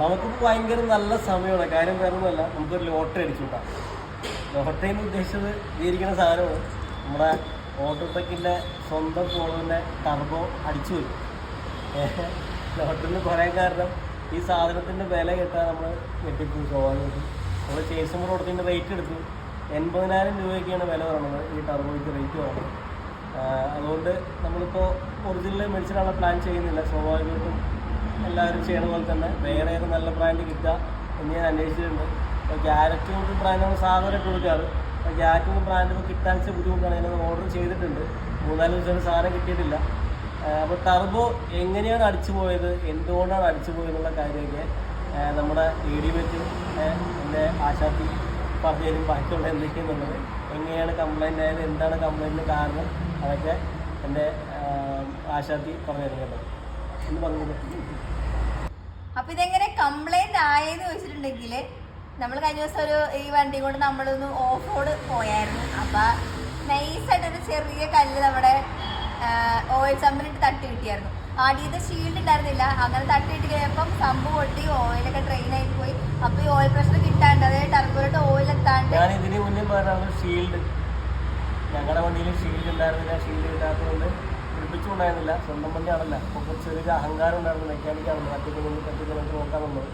നമുക്കിപ്പോൾ ഭയങ്കര നല്ല സമയമാണ്. കാര്യം വേറൊന്നുമല്ല നമുക്കൊരു ലോട്ടറി അടിച്ചു കൂട്ടാം ലോട്ടറി എന്ന് ഉദ്ദേശിച്ചത് ജീവിക്കുന്ന സാധനമാണ്. നമ്മുടെ ഓട്ടോടെക്കിന്റെ സ്വന്തം ഫോണിന്റെ ടർബോ അടിച്ചു വരും. ലോട്ടറിന് കുറേ കാരണം. ഈ സാധനത്തിന്റെ വില കിട്ടാൻ നമ്മൾ വെട്ടിപ്പോയി പോകാൻ നമ്മൾ ചേസുമ്പോൾ കൊടുത്തതിന്റെ റേറ്റ് എടുത്തു എൺപതിനായിരം രൂപയ്ക്കാണ് വില പറയുന്നത് ഈ ടർബോയ്ക്ക് റേറ്റ് പറയുന്നത് അതുകൊണ്ട് നമ്മളിപ്പോൾ ഒറിജിനൽ മേടിച്ചിട്ടാണ് പ്ലാൻ ചെയ്യുന്നില്ല. സ്വാഭാവികമായിട്ടും എല്ലാവരും ചെയ്യണ പോലെ തന്നെ വേറെ ഏത് നല്ല ബ്രാൻഡ് കിട്ടുക എന്ന് ഞാൻ അന്വേഷിച്ചിട്ടുണ്ട്. അപ്പോൾ ഗ്യാരറ്റ് കൊണ്ട് ബ്രാൻഡ് നമ്മൾ സാധാരണ കൊടുക്കാറ്. അപ്പോൾ ഗ്യാരറ്റ് ബ്രാൻഡ് ഇപ്പോൾ കിട്ടാൻ വെച്ചാൽ ബുദ്ധിമുട്ടാണ്. ഞാനത് ഓർഡർ ചെയ്തിട്ടുണ്ട്. മൂന്നാൽ ദിവസം സാധനം കിട്ടിയിട്ടില്ല. അപ്പോൾ ടർബോ എങ്ങനെയാണ് അടിച്ചു പോയത്? എന്തുകൊണ്ടാണ് അടിച്ചു പോയത് എന്നുള്ള കാര്യമൊക്കെ നമ്മുടെ വീഡിയോ വെച്ച് എന്റെ ആശാത്തി പറഞ്ഞു ബാക്കിയുള്ള എന്തൊക്കെയാണെന്നുള്ളത് എങ്ങനെയാണ് കംപ്ലൈന്റ് ആയത്? എന്താണ് കംപ്ലൈന്റിന് കാരണം? അതൊക്കെ എന്റെ ആശാത്തി പറഞ്ഞു തരും കേട്ടോ. എന്ന് അപ്പൊ ഇതെങ്ങനെ കംപ്ലൈന്റ് ആയെന്ന് ചോദിച്ചിട്ടുണ്ടെങ്കിൽ നമ്മൾ കഴിഞ്ഞ ദിവസം ഒരു ഈ വണ്ടി കൊണ്ട് നമ്മളൊന്ന് ഓഫ് റോഡ് പോയായിരുന്നു. അപ്പൊ നൈസായിട്ടൊരു ചെറിയ കല്ല് നമ്മുടെ ഓയിൽ ചമ്പിലിട്ട് തട്ടി കിട്ടിയായിരുന്നു. ആദ്യത്തെ ഷീൽഡ് ഉണ്ടായിരുന്നില്ല അങ്ങനെ തട്ടി കിട്ടി കഴിയപ്പം സംഭവം പൊട്ടി ഓയിലൊക്കെ ട്രെയിൻ ആയി പോയി. അപ്പൊ ഈ ഓയിൽ പ്രഷർ കിട്ടാണ്ട് അതായത് ടർബോയിലോട്ട് ഓയിൽ എത്താണ്ട് ഞാൻ ഇതിന് മുന്നേ പറഞ്ഞ ഷീൽഡ് ഞങ്ങളുടെ വണ്ടിയിൽ ഷീൽഡ് ഉണ്ടായിരുന്നില്ല ഷീൽഡ് ഇല്ലാത്തതുകൊണ്ട് പിടിപ്പിച്ചുകൊണ്ടായിരുന്നില്ല. സ്വന്തം വണ്ടിയാണല്ല അപ്പോൾ ചെറിയൊരു അഹങ്കാരം ഉണ്ടായിരുന്നു. മെക്കാനിക്കാണല്ലോ മറ്റൊക്കെ നിന്ന് പറ്റി നമുക്ക് നോക്കാമെന്നുള്ളത്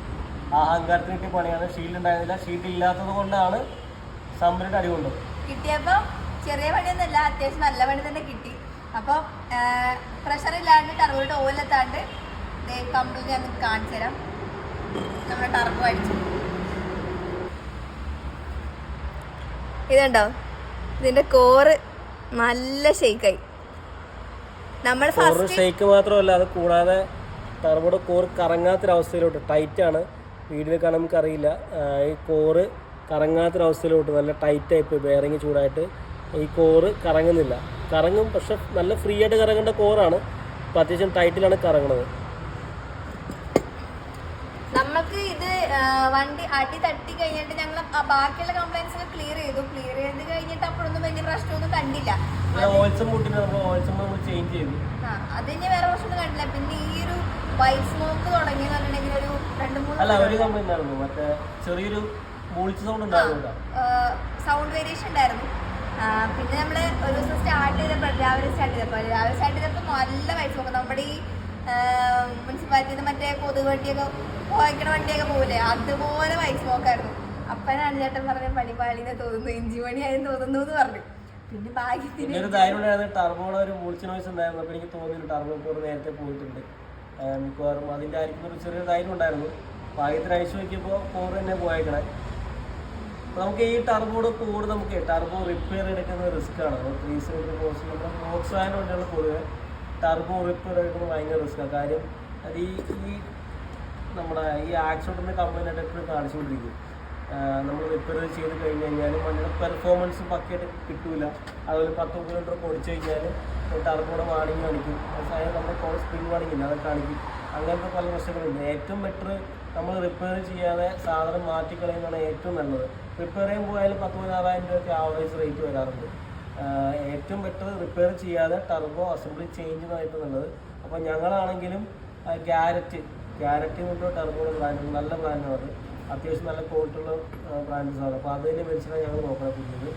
ആ അഹങ്കാരത്തിന് കിട്ടിയ പണിയാണ്. ഷീൽഡ് ഉണ്ടായിരുന്നില്ല. ഷീൽഡ് ഇല്ലാത്തത് കൊണ്ടാണ് സമ്പരുടെ അടി കൊണ്ടത്. കിട്ടിയപ്പോൾ ചെറിയ പണിയൊന്നുമല്ല. അത്യാവശ്യം നല്ല പണി തന്നെ കിട്ടി. അപ്പോൾ പ്രഷർ ഇല്ലാണ്ട് ടർബോയുടെ ഓയിലെത്താണ്ട് കംപ്ലീറ്റ് ഞാൻ കാണിച്ചു തരാം. നമ്മുടെ ടർബോ അടിച്ചു. ഇതുണ്ടോ? ഇതിന്റെ കോറ് നല്ല ഷെയ്ക്കായി നമ്മൾ ഫസ്റ്റ് ഷേക്ക് മാത്രമല്ല അത് കൂടാതെ ടർബോയുടെ കോർ കറങ്ങാത്തൊരവസ്ഥയിലോട്ട് ടൈറ്റാണ് വീഡിയോ കാണാൻ നമുക്കറിയില്ല. അറിയില്ല ഈ കോറ് കറങ്ങാത്തൊരവസ്ഥയിലോട്ട് നല്ല ടൈറ്റായി പോയി ബെയറിങ് ചൂടായിട്ട്. ഈ കോറ് കറങ്ങുന്നില്ല. കറങ്ങും പക്ഷെ നല്ല ഫ്രീ ആയിട്ട് കറങ്ങേണ്ട കോറാണ് അപ്പോൾ അത്യാവശ്യം ടൈറ്റിലാണ് കറങ്ങുന്നത് നമുക്ക് ഇത് വണ്ടി അടി തട്ടി കഴിഞ്ഞിട്ട് ഞങ്ങൾ ബാക്കിയുള്ള കംപ്ലൈൻസ് ക്ലിയർ ചെയ്തു. ക്ലിയർ ചെയ്ത് കഴിഞ്ഞിട്ട് അപ്പോഴൊന്നും വലിയ പ്രശ്നമൊന്നും കണ്ടില്ല. ഓയിൽസം മുട്ടിന് നമ്മൾ ഓയിൽസം നമ്മൾ ചേഞ്ച് ചെയ്തു. അതിന് വേറെ പ്രശ്നമൊന്നും കണ്ടില്ല. പിന്നെ ഈ ഒരു വൈറ്റ് സ്മോക്ക് തുടങ്ങി ഒരു രണ്ട് അല്ല ഒരു കംപ്ലൈന്റ് ഉണ്ടായിരുന്നു. മറ്റേ ചെറിയൊരു മൂളിച്ച സൗണ്ട് ഉണ്ടായിരുന്നു സൗണ്ട് വേരിയേഷൻ ഉണ്ടായിരുന്നു. പിന്നെ നമ്മൾ ഒരു ദിവസം സ്റ്റാർട്ട് ചെയ്തപ്പോൾ രാവിലെ സ്റ്റാർട്ട് ചെയ്തപ്പോൾ രാവിലെ സ്റ്റാർട്ട് ചെയ്തപ്പോൾ നല്ല വൈറ്റ് സ്മോക്ക് നമ്മുടെ ഈ മുനിസിപ്പാലിറ്റിയിൽ നിന്ന് മറ്റേ കൊതുക് വണ്ടിയൊക്കെ പോയിക്കണ വണ്ടിയൊക്കെ പോകില്ലേ അതുപോലെ വൈറ്റ് സ്മോക്ക് ആയിരുന്നു. അപ്പനാണ് ചേട്ടൻ പറഞ്ഞ പണിപ്പാളിന്ന് തോന്നുന്നു ഇഞ്ചി പണിയായിരുന്നു തോന്നുന്നു എന്ന് പറഞ്ഞു. പിന്നെ ഭാഗ്യത്തിന് ഒരു ധൈര്യം ഉണ്ടായിരുന്നു ടർബോയുടെ ഒരു മൂളിച്ച നോയ്സ് ഉണ്ടായിരുന്നു. എനിക്ക് തോന്നി ടർബോ കോർ നേരത്തെ പോയിട്ടുണ്ട്. മിക്കവാറും അതിന്റെ ആയിരിക്കും ഒരു ചെറിയ ധൈര്യം ഉണ്ടായിരുന്നു. ഭാഗ്യത്തിന് അഴിച്ചു നോക്കിയപ്പോൾ ഫോർ തന്നെ പോയേക്കണേ. നമുക്ക് ഈ ടർബോയുടെ കോഡ് നമുക്ക് ടർബോ റിപ്പയർ എടുക്കുന്ന റിസ്ക് ആണ്. ത്രീ സൈഡ് കോഴ്സ് നമ്മുടെ ഫോക്സ് വാൻ വണ്ടികൾ പൊതുവെ ടർബോ റിപ്പയർ എടുക്കുന്നത് ഭയങ്കര റിസ്ക്കാണ് കാര്യം അത് ഈ നമ്മുടെ ഈ ആക്സിഡന്റിന്റെ കമ്പനി എപ്പോഴും കാണിച്ചുകൊണ്ടിരിക്കും. നമ്മൾ റിപ്പയർ ചെയ്ത് കഴിഞ്ഞ് കഴിഞ്ഞാൽ വണ്ടിയുടെ പെർഫോമൻസ് പക്കയായിട്ട് കിട്ടൂല. അതുപോലെ പത്ത് കിലോമീറ്റർ ഓടിച്ചു കഴിഞ്ഞാൽ ടർബോയുടെ വാണിങ് കാണിക്കും. അതായത് നമ്മുടെ കോൾ സ്പ്രിംഗ് വാണിങ് ഇല്ല അതൊക്കെ കാണിക്കും. അങ്ങനത്തെ പല പ്രശ്നങ്ങളുണ്ട്. ഏറ്റവും ബെറ്റർ നമ്മൾ റിപ്പയർ ചെയ്യാതെ സാധനം മാറ്റിക്കളയുന്നതാണ് ഏറ്റവും നല്ലത്. റിപ്പയർ ചെയ്യാൻ പോയാലും പത്ത് പതിനാറായിരം രൂപയ്ക്ക് ആവറേജ് റേറ്റ് വരാറുണ്ട്. ഏറ്റവും ബെറ്റർ റിപ്പയർ ചെയ്യാതെ ടർബോ അസംബ്ലി ചേഞ്ച് ചെയ്യുന്നതായിട്ട് നല്ലത്. അപ്പോൾ ഞങ്ങളാണെങ്കിലും ഗ്യാരറ്റ് ഗ്യാരറ്റ് കൊണ്ടുള്ള ടർബോ ബ്രാൻഡ് നല്ല ബ്രാൻഡാണ് അത്. അത്യാവശ്യം നല്ല ക്വാളിറ്റി ഉള്ള ബ്രാൻഡ്സ് ആണ് അപ്പോൾ അത് തന്നെ മേടിച്ചിട്ടാണ് ഞങ്ങൾ നോക്കണം പുതിയത്.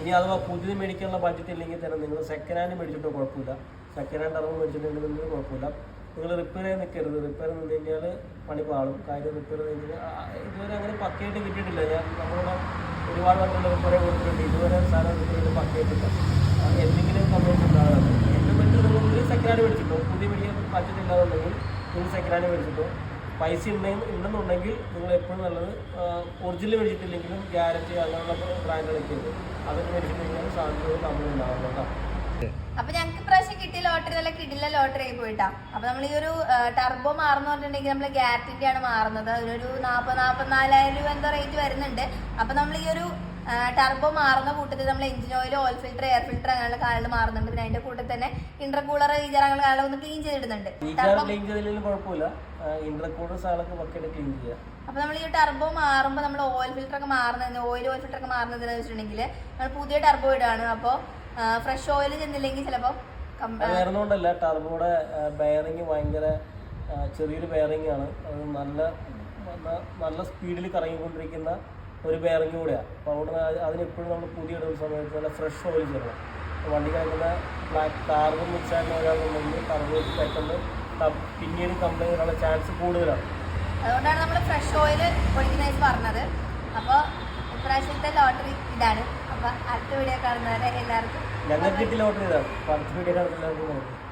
ഇനി അഥവാ പുതിയത് മേടിക്കാനുള്ള ബഡ്ജറ്റ് ഇല്ലെങ്കിൽ തന്നെ നിങ്ങൾ സെക്കൻഡ് ഹാൻഡ് മേടിച്ചിട്ടോ കുഴപ്പമില്ല. സെക്കൻഡ് ഹാൻഡ് ടർബോ മേടിച്ചിട്ടുണ്ടെങ്കിൽ കുഴപ്പമില്ല. നിങ്ങൾ റിപ്പയർ ചെയ്യാൻ നിൽക്കരുത് റിപ്പയർ നിന്ന് കഴിഞ്ഞാൽ പണി പാളും. കാര്യം റിപ്പയർ ചെയ്ത് ഇതുവരെ അങ്ങനെ പക്കയായിട്ട് കിട്ടിയിട്ടില്ല. ഞാൻ നമ്മളോട് ഒരുപാട് വണ്ടികൾ റിപ്പയർ കൊടുത്തിട്ടുണ്ട്. ഇതുവരെ സാധനം റിപ്പയർ പക്കയായിട്ടില്ല. എന്തെങ്കിലും കംപ്ലൈൻസ് ഉണ്ടാകാറുണ്ട്. ഏറ്റവും ഒരു സെക്കൻഡ് ഹാൻഡ് മേടിച്ചിട്ടോ പുതിയ മേടിക്കാൻ ബഡ്ജറ്റ് ഇല്ലാന്നുണ്ടെങ്കിൽ നിങ്ങൾ സെക്കൻഡ് ഹാൻഡ് മേടിച്ചിട്ടോ പൈസ ഉണ്ടെങ്കിൽ ഉണ്ടെന്നുണ്ടെങ്കിൽ നിങ്ങൾ എപ്പോഴും നല്ലത് ഒറിജിനൽ മേടിച്ചിട്ടില്ലെങ്കിലും ഗ്യാരണ്ടി അങ്ങനെയുള്ള ബ്രാൻഡുകളൊക്കെ ഉണ്ട്. അതൊക്കെ മേടിച്ചിട്ടുണ്ടെങ്കിൽ സാധ്യത നമ്മൾ ഉണ്ടാവും കേട്ടോ. അപ്പൊ ഞങ്ങൾക്ക് പ്രാവശ്യം കിട്ടിയ ലോട്ടറി നല്ല കിടില ലോട്ടറി ആയി പോയിട്ടാ. അപ്പൊ നമ്മൾ ഈ ഒരു ടർബോ മാറുന്ന പറഞ്ഞിട്ടുണ്ടെങ്കിൽ നമ്മൾ ഗ്യാരറ്റിന്റെ ആണ് മാറുന്നത്. അതിനൊരു നാപ്പത് നാപ്പത്തിനാലായിരം രൂപ എന്തോ റേറ്റ് വരുന്നുണ്ട്. അപ്പൊ നമ്മൾ ഈ ഒരു ടർബോ മാറുന്ന കൂട്ടത്തിൽ നമ്മൾ engine oil oil filter air filter അങ്ങനെയുള്ള കാര്യങ്ങൾ മാറുന്നുണ്ട്. പിന്നെ അതിന്റെ കൂട്ടത്തിൽ തന്നെ ഇന്റർകൂളർ ഈ അങ്ങനെയുള്ള കാര്യങ്ങൾ ഒന്ന് ക്ലീൻ ചെയ്തിടുന്നുണ്ട് ഇന്റർകൂളർ സാധനമൊക്കെ പക്കയായിട്ട് ക്ലീൻ ചെയ്യുക അപ്പൊ നമ്മൾ ഈ ടർബോ മാറുമ്പോൾ നമ്മൾ ഓയിൽ ഫിൽറ്റർ ഒക്കെ മാറുന്നതിന് ഓയിൽ ഓയിൽ ഫിൽറ്റർ ഒക്കെ മാറുന്നതിന് വെച്ചിട്ടുണ്ടെങ്കിൽ നമ്മൾ പുതിയ ടർബോ ഇടാണ്. അപ്പോൾ ഫ്രഷ് ഓയിൽ ചെന്നില്ലെങ്കിൽ ചിലപ്പോൾ വേറൊന്നുകൊണ്ടല്ല ടർബോയുടെ ബെയറിങ് ഭയങ്കര ചെറിയൊരു ബെയറിംഗ് ആണ്. അത് നല്ല നല്ല- സ്പീഡിൽ കറങ്ങിക്കൊണ്ടിരിക്കുന്ന ഒരു ബെയറിംഗ് കൂടെയാണ് അപ്പോൾ അത് അതിനെപ്പോഴും നമ്മൾ പുതിയ ഇടുന്ന സമയത്ത് നല്ല ഫ്രഷ് ഓയിൽ ചേർക്കണം. അപ്പോൾ വണ്ടി കിടക്കുന്ന ബ്ലാക്ക് കാർബൺ മിക്സ് ആയിട്ടുള്ള ഒരാളുണ്ടെങ്കിൽ കറങ്ങി പെട്ടെന്ന് പിന്നീട് കംപ്ലൈന്റ് വരാനുള്ള ചാൻസ് കൂടുതലാണ്. അതുകൊണ്ടാണ് നമ്മൾ ഫ്രഷ് ഓയിൽ ഒഴിക്കുന്നതായി പറഞ്ഞത്. അപ്പോൾ ഇപ്രാവശ്യത്തെ ലോട്ടറി ഇതാണ്. അപ്പോൾ അടുത്ത വീഡിയോ കാണുന്നവരെ എല്ലാവർക്കും ഞങ്ങൾക്ക് ലോട്ടറി ഇതാണ്. അടുത്ത വീഡിയോ കാണുന്ന എല്ലാവർക്കും നന്ദി.